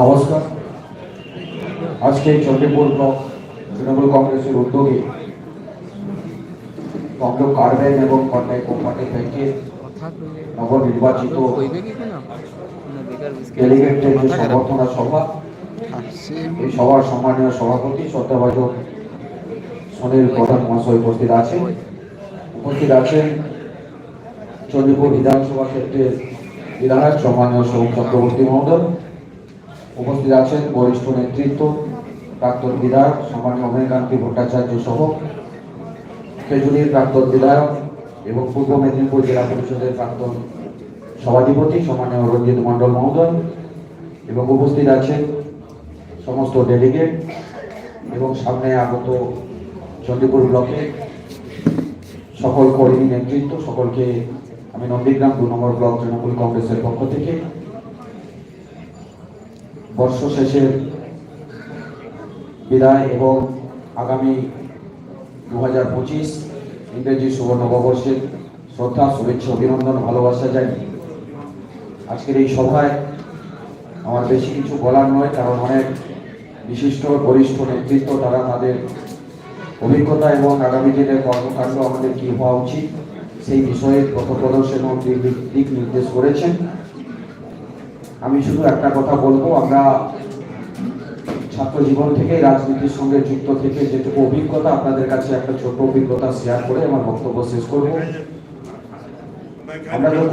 নমস্কার। আজকে চন্ডীপুর ব্লক তৃণমূল কংগ্রেসের উদ্যোগে তমলুক কার্বেন এবং কন্যাই কোম্পানি ব্যাংকের নবনির্বাচিত ডেলিগেটদের যে সংবর্ধনা সভা, এই সভার সম্মানীয় সভাপতি শ্রদ্ধাভাজন সুনীল প্রধান মহাশয় উপস্থিত আছেন। উপস্থিত আছেন চন্ডীপুর বিধানসভা ক্ষেত্রের বিধায়ক সম্মানীয় সৌম চক্রবর্তী মহোদয় উপস্থিত আছেন বরিষ্ঠ নেতৃত্ব, প্রাক্তন বিধায়ক, সম্মানীয় অমেয়কান্তি ভট্টাচার্য সহ খেজুরির প্রাক্তন বিধায়ক এবং পূর্ব মেদিনীপুর জেলা পরিষদের প্রাক্তন সভাধিপতি সম্মানীয় রঞ্জিত মণ্ডল মহোদয় এবং উপস্থিত আছেন সমস্ত ডেলিগেট এবং সামনে আগত চণ্ডীপুর ব্লকে সকল কর্মী নেতৃত্ব, সকলকে আমি নন্দীগ্রাম দু নম্বর ব্লক তৃণমূল কংগ্রেসের পক্ষ থেকে বর্ষ শেষের বিদায় এবং আগামী দু হাজার পঁচিশ ইংরেজি শুভ নববর্ষের শ্রদ্ধা, শুভেচ্ছা, অভিনন্দন, ভালোবাসা জানি। আজকের এই সভায় আমার বেশি কিছু বলার নয়, কারণ অনেক বিশিষ্ট বরিষ্ঠ নেতৃত্ব, তারা তাদের অভিজ্ঞতা এবং আগামী দিনের কর্মকাণ্ড, আমাদের কী হওয়া উচিত, সেই বিষয়ে পথ প্রদর্শন দিক নির্দেশ করেছেন। আমি শুধু একটা কথা বলব, আমরা ছাত্র জীবন থেকে রাজনীতির সঙ্গে যুক্ত থেকে যেটুকু অভিজ্ঞতা আপনাদের কাছে একটা ছোট অভিজ্ঞতা শেয়ার করে আমার বক্তব্য শেষ করব। আমরা যখন